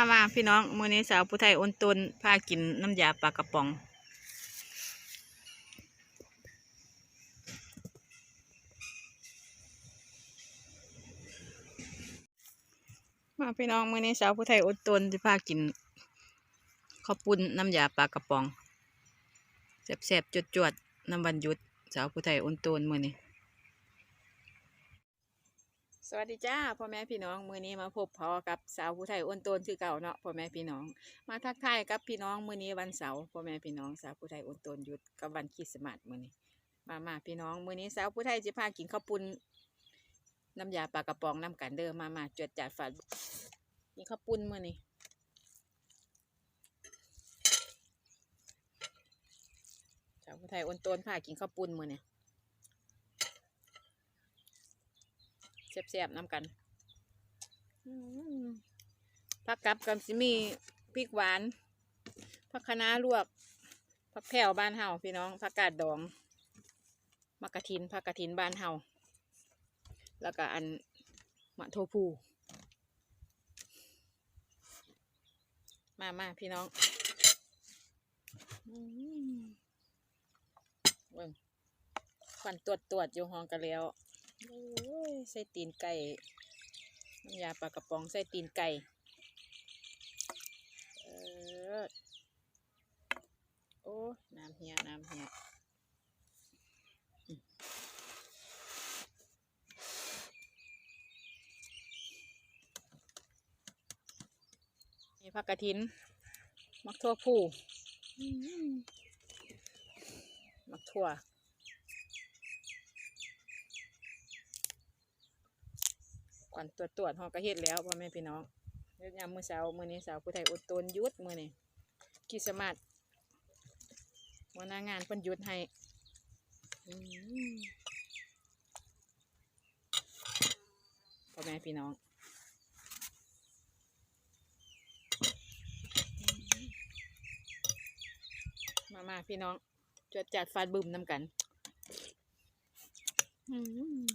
มามาพี่น้องมือนี้สาวผู้ไทยอ้นตุนพากินน้ำยาปลากระป๋อง มาพี่น้องมือนี้สาวผู้ไทยอ้นตุนจะพากินข้าวปุ้นน้ำยาปลากระป๋องแซ่บๆจวดๆน้ำบันหยุดสาวผู้ไทยอ้นตุนมือนี้ สวัสดีจ้าพ่อแม่พี่น้องมือนี้มาพบพอกับสาวผู้ไทยอ้วนโตนคือเก่าเนาะพ่อแม่พี่น้อง มาทักทายกับพี่น้องมือนี้วันเสาร์พ่อแม่พี่น้องสาวผู้ไทยอ้วนโตนหยุดกับวันคริสต์มาสมือนี้ มามาพี่น้องมือนี้สาวผู้ไทยจะพากินข้าวปุ้นน้ำยาปลากระป๋องน้ำกันเด้อมามาจวดจัดฝันกินข้าวปุ้นมือนี้สาวผู้ไทยอ้วนโตนพากินข้าวปุ้นมื้อนี้ แซ่บๆน้ำกันอืมผักกับกับสิมีพริกหวานผักคะน้าลวกผักแผ่วบ้านเฮาพี่น้องผักกาดดองมะกะทินผักกะทินบ้านเฮาแล้วก็อันมะโทพูมามาพี่น้องอืมเบิ่งควันตรวจตรวจๆอยู่ห้องกันแล้ว โอ้ยใส่ตีนไก่น้ำยาปลากระป๋องใส่ตีนไก่เออโอ้น้ำเหียน้ำเหียมนี่ผักกระถิน มักทั่วผู้อืมมักทั่ว ก่อนตรวจตรวจหอกระเฮ็ดแล้วพ่อแม่พี่น้องเฮ็ดยามมื้อเช้ามื้อนี้สาวผู้ไทยอดตนยุดมื้อนี้คริสมาสวันหน้างานเพิ่นยุดให้พ่อแม่พี่น้องมามาพี่น้องจวดจัดฟาดบึมน้ำกัน อืม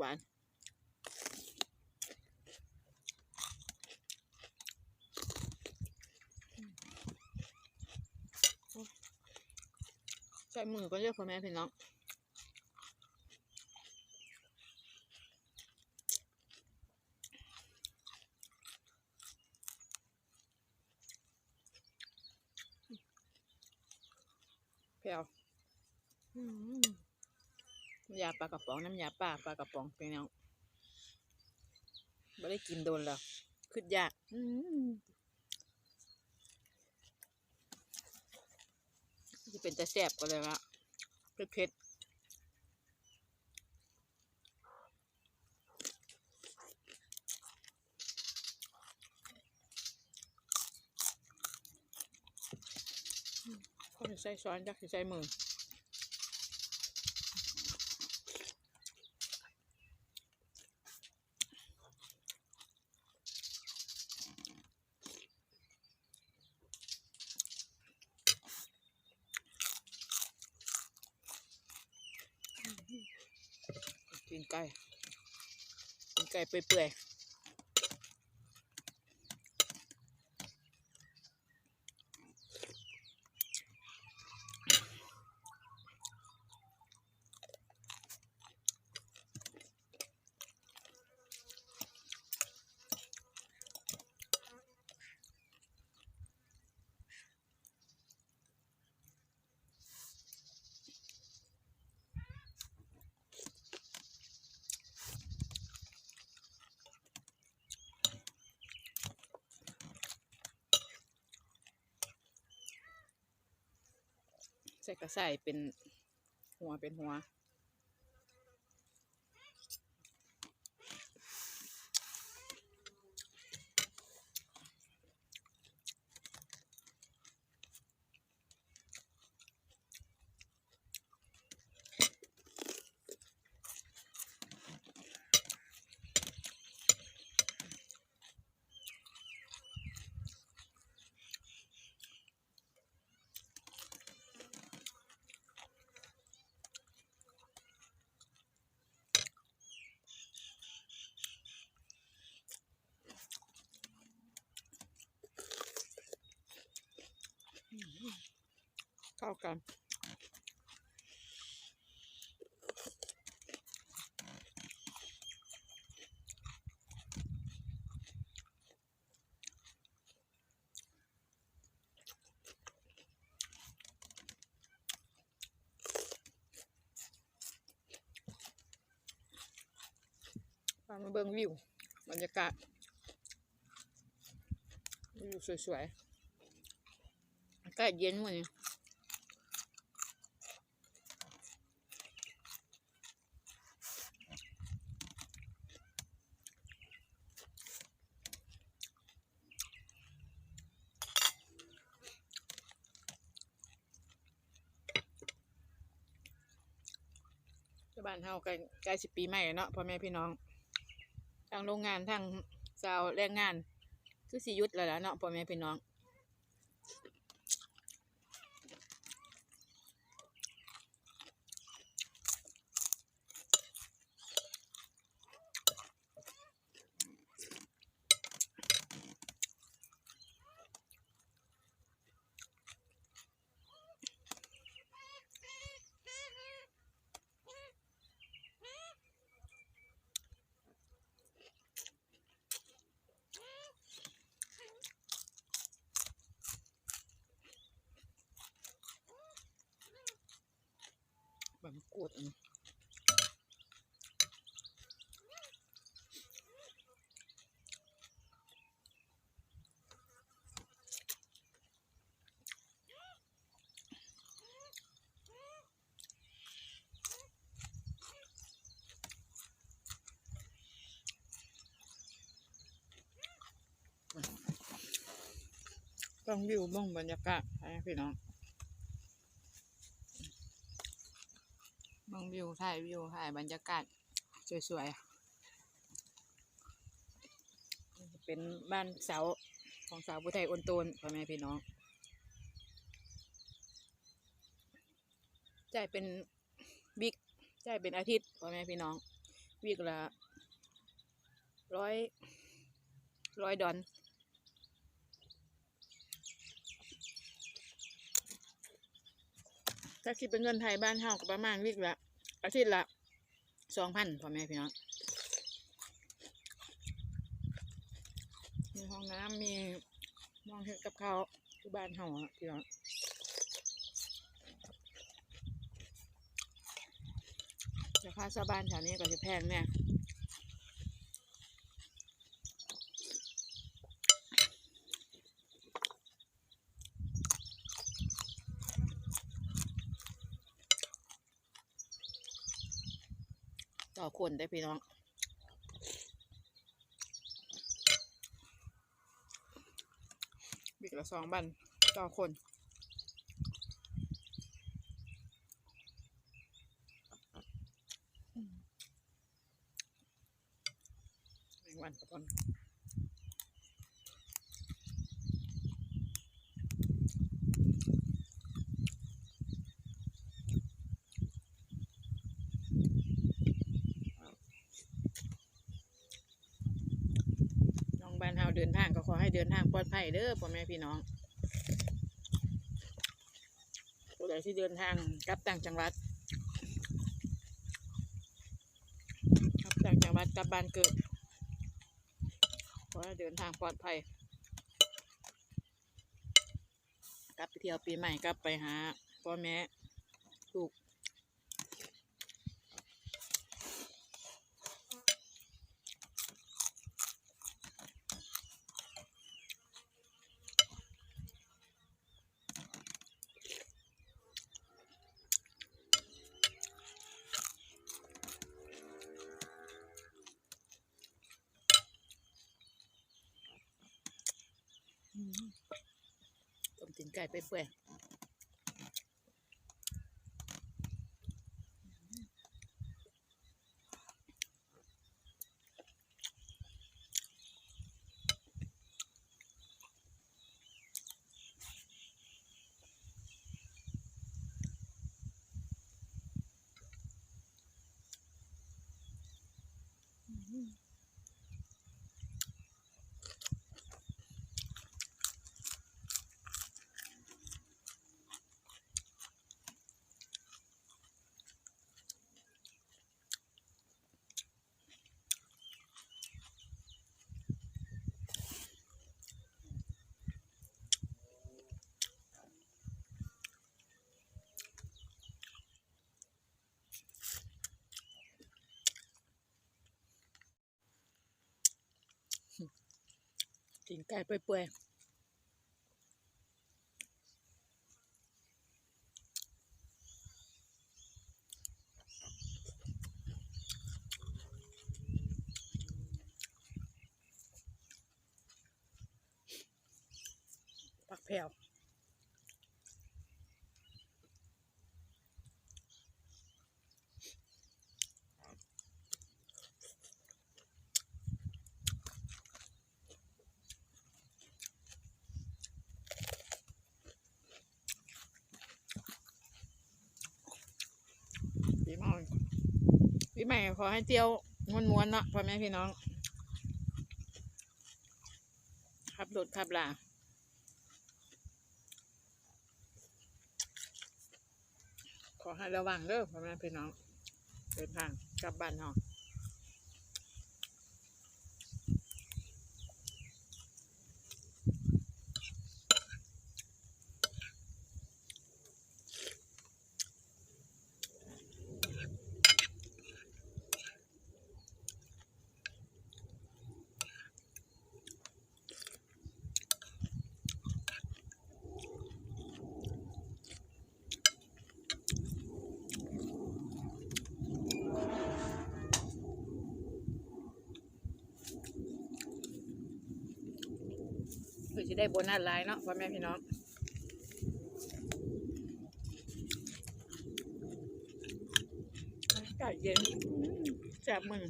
หวานใส่มือก็เรียกพ่อแม่พี่น้องแผ่วอืม ยาปลากระป๋องน้ำยาปลาปลากระป๋องเป็นยังไม่ได้กินโดนแล้วขึ้นยากจะเป็นแต่แซ่บก็เลยละเผ็ดเผ็ดอืมเขาใส่ช้อนจักจะใส่มือ ไก่เปื่อยๆ ใส่กระใส่เป็นหัวเป็นหัว ข้ากันมาเบิ่งวิวบรรยากาศวิวสวยๆอากาศเย็นหมดนี่านเฮาใกล้ใกล้สิปีใหม่เนาะพ่อแม่พี่น้อง ทางโรงงานทางสาวแรงงาน คือสิยุดแล้วล่ะเนาะพ่อแม่พี่น้อง กูดต้องวิวบ้องบรรยากาศให้พี่น้อง มอง วิวถ่ายวิวถ่ายบรรยากาศสวยๆ เป็นบ้านเสาของสาวผู้ไทยอนโตนพ่อแม่พี่น้องจ่ายเป็นบิ๊กจ่ายเป็นอาทิตย์พ่อแม่พี่น้องวิกละร้อยร้อยดอนถ้าคิดเป็นเงินไทยบ้านเฮาก็ประมาณวิกละ อาทิตย์ละสองพันพ่อแม่พี่น้องมีห้องน้ำมีมองเห็นกับเขาที่บ้านหอพี่น้องราคาชาวบ้านแถวนี้ก็จะแพงแน่ ต่อคนได้พี่น้องบิกละสองบันต่อคนแมงวันกับพอนน้องบ้านเฮาเดินทางก็ขอให้เดินทาง ปลอดภัยเด้อพ่อแม่พี่น้องผู้ใดที่เดินทางกลับต่างจังหวัดกลับต่างจังหวัดกลับบ้านเกิดขอเดินทางปลอดภัย กลับไปเที่ยวปีใหม่กลับไปหาพ่อแม่ลูกต้มตีน ไก่ไปเปื่อย กิงไก่เปื่อยผักแผ่ว ปีใหม่ปี ใหม่ขอให้เจียวม้วนๆเนาะพ่อแม่พี่น้องขับรถขับลาขอให้ระวังเด้อพ่อแม่พี่น้องเดินทางกลับบ้านเนาะ ได้โบนัสหลายเนาะพ่อแม่พี่น้องอากาศเย็นอืมแซ่บมือ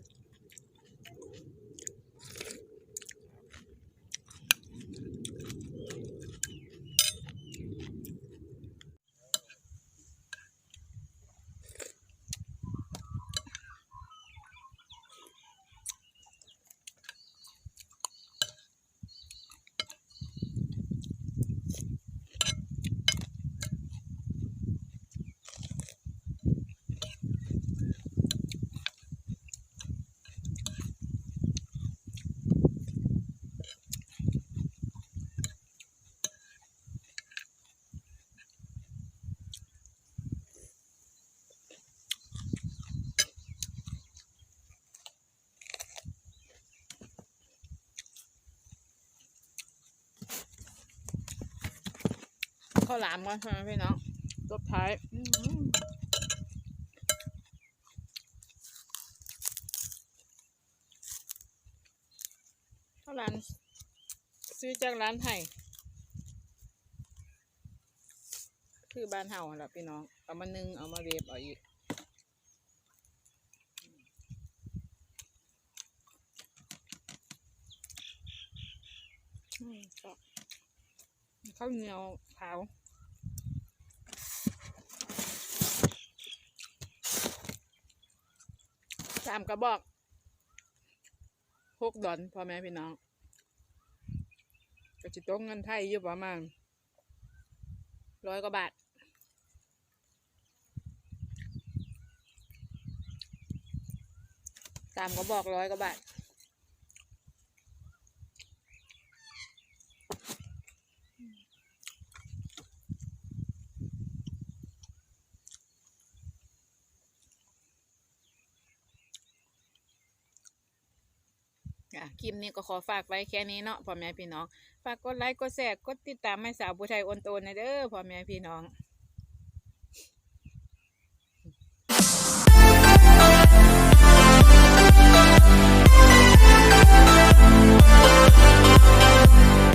ข้าวหลามก่อนพ่อแม่พี่น้องตบท้ายข้าวหลามซื้อจากร้านไทยคือบ้านเฮาแหละพี่น้อง เอามานึ่งเอามาเวฟเอาอีกข้าวเหนียวขาว สามกระบอกหกดอนพ่อแม่พี่น้องก็จะต้องเงินไทยอยู่ประมาณร้อยกว่าบาทสามกระบอกร้อยกว่าบาท อะ คลิปนี้ก็ขอฝากไว้แค่นี้เนาะพ่อแม่พี่น้อง ฝากกดไลค์ กดแชร์ กดติดตามให้สาวผู้ไทยโอนโตนะเด้อพ่อแม่พี่น้อง